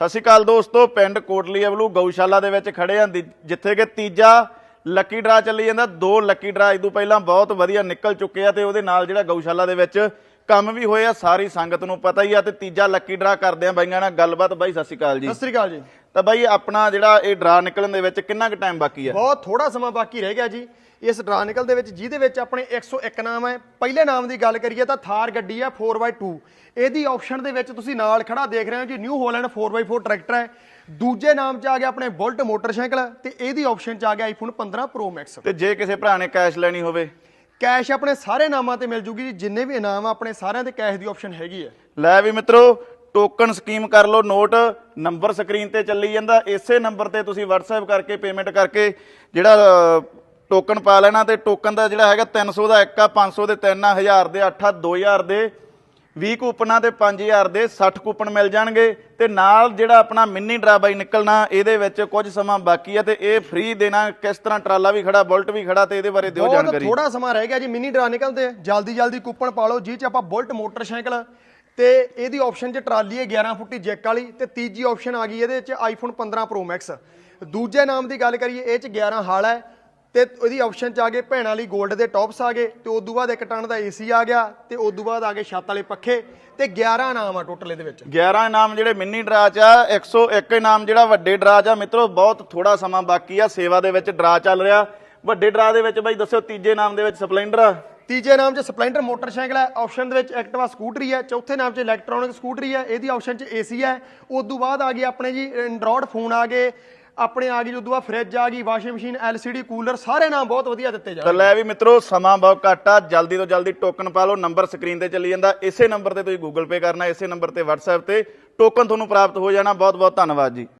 ਸਤਿ ਸ਼੍ਰੀ ਅਕਾਲ ਦੋਸਤੋ, ਪਿੰਡ ਕੋਟਲੀ ਅਵਲੂ ਗਊਸ਼ਾਲਾ ਦੇ ਵਿੱਚ ਖੜੇ ਆਂ ਜਿੱਥੇ ਕਿ ਤੀਜਾ ਲੱਕੀ ਡਰਾ ਚੱਲੀ ਜਾਂਦਾ। ਦੋ ਲੱਕੀ ਡਰਾ, ਇਸ ਤੋਂ ਪਹਿਲਾਂ ਬਹੁਤ ਵਧੀਆ ਨਿਕਲ ਚੁੱਕੇ ਆ ਤੇ ਉਹਦੇ ਨਾਲ ਜਿਹੜਾ ਗਊਸ਼ਾਲਾ ਦੇ ਵਿੱਚ ਕੰਮ ਵੀ ਹੋਏ ਆ ਸਾਰੀ ਸੰਗਤ ਨੂੰ ਪਤਾ ਹੀ ਆ ਤੇ ਤੀਜਾ ਲੱਕੀ ਡਰਾ ਕਰਦੇ ਆ ਬਾਈਆਂ ਨਾਲ ਗੱਲਬਾਤ ਬਾਈ ਸਤਿ ਸ਼੍ਰੀ ਅਕਾਲ ਜੀ। ਸਤਿ ਸ੍ਰੀ ਅਕਾਲ ਜੀ। ਤਾਂ ਬਾਈ ਆਪਣਾ ਜਿਹੜਾ ਇਹ ਡਰਾ ਨਿਕਲਣ ਦੇ ਵਿੱਚ ਕਿੰਨਾ ਕੁ ਟਾਈਮ ਬਾਕੀ ਆ? ਬਹੁਤ ਥੋੜਾ ਸਮਾਂ ਬਾਕੀ ਰਹਿ ਗਿਆ ਜੀ। ਇਸ ਡਰਾਨਿਕਲ ਦੇ ਵਿੱਚ ਜਿਹਦੇ ਵਿੱਚ ਆਪਣੇ 101 ਨਾਮ ਹੈ। ਪਹਿਲੇ ਨਾਮ ਦੀ ਗੱਲ ਕਰੀਏ ਤਾਂ ਥਾਰ ਗੱਡੀ ਹੈ 4x2 ਇਹਦੀ ਆਪਸ਼ਨ ਦੇ ਵਿੱਚ ਤੁਸੀਂ ਨਾਲ ਖੜਾ ਦੇਖ ਰਹੇ ਹੋ ਜੀ ਨਿਊ ਹੋਲੈਂਡ 4x4 ਟਰੈਕਟਰ ਹੈ। ਦੂਜੇ ਨਾਮ 'ਚ ਆ ਗਿਆ ਆਪਣੇ ਬੁਲਟ ਮੋਟਰਸਾਈਕਲ ਤੇ ਇਹਦੀ ਆਪਸ਼ਨ 'ਚ ਆ ਗਿਆ ਆਈਫੋਨ 15 ਪ੍ਰੋ ਮੈਕਸ ਤੇ ਜੇ ਕਿਸੇ ਭਰਾ ਨੇ ਕੈਸ਼ ਲੈਣੀ ਹੋਵੇ? ਕੈਸ਼ ਆਪਣੇ ਸਾਰੇ ਨਾਮਾਂ ਤੇ ਮਿਲ ਜੂਗੀ ਜੀ, ਜਿੰਨੇ ਵੀ ਇਨਾਮ ਆ, ਆਪਣੇ ਸਾਰਿਆਂ ਤੇ ਕੈਸ਼ ਦੀ ਆਪਸ਼ਨ ਹੈਗੀ ਹੈ ਲੈ ਵੀ ਮਿੱਤਰੋ ਟੋਕਨ ਸਕੀਮ ਕਰ ਲਓ ਨੋਟ ਨੰਬਰ ਸਕਰੀਨ ਤੇ ਚੱਲੀ ਜਾਂਦਾ। ਇਸੇ ਨੰਬਰ ਤੇ ਤੁਸੀਂ WhatsApp ਕਰਕੇ ਪੇਮੈਂਟ ਕਰਕੇ ਜਿਹੜਾ ਟੋਕਨ ਪਾ ਲੈਣਾ ਤੇ ਟੋਕਨ ਦਾ ਜਿਹੜਾ ਹੈਗਾ 300 ਦਾ ਇੱਕ ਆ 500 ਦੇ 3 ਆ 1000 ਦੇ 8 ਆ 2000 ਦੇ 20 ਕੂਪਨਾਂ ਤੇ 5000 ਦੇ 60 ਕੂਪਨ ਮਿਲ ਜਾਣਗੇ ਤੇ ਨਾਲ ਜਿਹੜਾ ਆਪਣਾ ਮਿੰਨੀ ਡਰਾ ਬਾਈ ਨਿਕਲਣਾ ਇਹਦੇ ਵਿੱਚ ਕੁਝ ਸਮਾਂ ਬਾਕੀ ਆ ਤੇ ਇਹ ਫ੍ਰੀ ਦੇਣਾ ਕਿਸ ਤਰ੍ਹਾਂ ਟਰਾਲਾ ਵੀ ਖੜਾ ਬੁਲਟ ਵੀ ਖੜਾ ਤੇ ਇਹਦੇ ਬਾਰੇ ਦਿਓ ਜਾਣਕਾਰੀ। ਥੋੜਾ ਸਮਾਂ ਰਹਿ ਗਿਆ ਜੀ ਮਿਨੀ ਡਰਾ ਨਿਕਲਦੇ ਜਲਦੀ ਜਲਦੀ ਕੂਪਨ ਪਾ ਲਓ ਜਿਹ ਚ ਆਪਾਂ ਬੁਲਟ ਮੋਟਰਸਾਈਕਲ ਤੇ ਇਹਦੀ ਆਪਸ਼ਨ ਚ ਟਰਾਲੀ ਹੈ 11 ਫੁੱਟੀ ਜੈਕ ਵਾਲੀ ਤੇ ਤੀਜੀ ਆਪਸ਼ਨ ਆ ਗਈ ਇਹਦੇ ਚ ਆਈਫੋਨ 15 ਪ੍ਰੋ ਮੈਕਸ ਦੂਜੇ ਨਾਮ ਦੀ ਗੱਲ ਕਰੀਏ ਇਹ ਚ 11 ਹਾਲ ਹੈ। ਤੇ ਉਹਦੀ ਆਪਸ਼ਨ ਚ ਆ ਗਏ ਭੈਣਾਂ ਵਾਲੀ 골ਡ ਦੇ ਟੌਪਸ ਆ ਗਏ ਤੇ ਉਦੋਂ ਬਾਅਦ ਇੱਕ ਟਨ ਦਾ ਏਸੀ ਆ ਗਿਆ ਤੇ ਉਦੋਂ ਬਾਅਦ ਆ ਗਏ ਛੱਤ ਵਾਲੇ ਪੱਖੇ ਤੇ 11 ਨਾਮ ਆ ਟੋਟਲ ਇਹਦੇ ਵਿੱਚ। 11 ਇਨਾਮ ਜਿਹੜੇ ਮਿੰਨੀ ਡਰਾ ਚ ਆ 101 ਇਨਾਮ ਜਿਹੜਾ ਵੱਡੇ ਡਰਾ ਚ ਆ ਮਿੱਤਰੋ ਬਹੁਤ ਥੋੜਾ ਸਮਾਂ ਬਾਕੀ ਆ ਸੇਵਾ ਦੇ ਵਿੱਚ ਡਰਾ ਚੱਲ ਰਿਹਾ। ਵੱਡੇ ਡਰਾ ਦੇ ਵਿੱਚ ਬਾਈ ਦੱਸਿਓ ਤੀਜੇ ਇਨਾਮ ਦੇ ਵਿੱਚ ਸਪਲੈਂਡਰ। ਆ ਤੀਜੇ ਨਾਮ 'ਚ ਸਪਲੈਂਡਰ ਮੋਟਰਸਾਈਕਲ ਹੈ ਆਪਸ਼ਨ ਦੇ ਵਿੱਚ ਐਕਟਿਵਾ ਸਕੂਟਰੀ ਹੈ ਚੌਥੇ ਨਾਮ 'ਚ ਇਲੈਕਟ੍ਰੋਨਿਕ ਸਕੂਟਰੀ ਹੈ ਇਹਦੀ ਆਪਸ਼ਨ 'ਚ ਏਸੀ ਹੈ ਉਸ ਤੋਂ ਬਾਅਦ ਆ ਗਈ ਆਪਣੇ ਜੀ ਐਂਡਰੋਇਡ ਫੋਨ ਆ ਗਏ ਆਪਣੇ ਆ ਗਈ ਉਦੋਂ ਬਾਅਦ ਫ੍ਰਿਜ ਆ ਗਈ ਵਾਸ਼ਿੰਗ ਮਸ਼ੀਨ ਐਲਸੀਡੀ ਕੂਲਰ ਸਾਰੇ ਨਾਮ ਬਹੁਤ ਵਧੀਆ ਦਿੱਤੇ ਤਾਂ ਜਾਣਗੇ ਲੈ ਵੀ ਮਿੱਤਰੋ ਸਮਾਂ ਬਹੁਤ ਘੱਟ ਆ ਜਲਦੀ ਤੋਂ ਜਲਦੀ ਟੋਕਨ ਪਾ ਲਓ ਨੰਬਰ ਸਕਰੀਨ ਤੇ ਚੱਲੀ ਜਾਂਦਾ। ਇਸੇ ਨੰਬਰ ਤੇ ਤੁਸੀਂ ਗੂਗਲ ਪੇ ਕਰਨਾ ਇਸੇ ਨੰਬਰ ਤੇ WhatsApp ਤੇ ਟੋਕਨ ਤੁਹਾਨੂੰ ਪ੍ਰਾਪਤ ਹੋ ਜਾਣਾ। ਬਹੁਤ ਬਹੁਤ ਧੰਨਵਾਦ ਜੀ।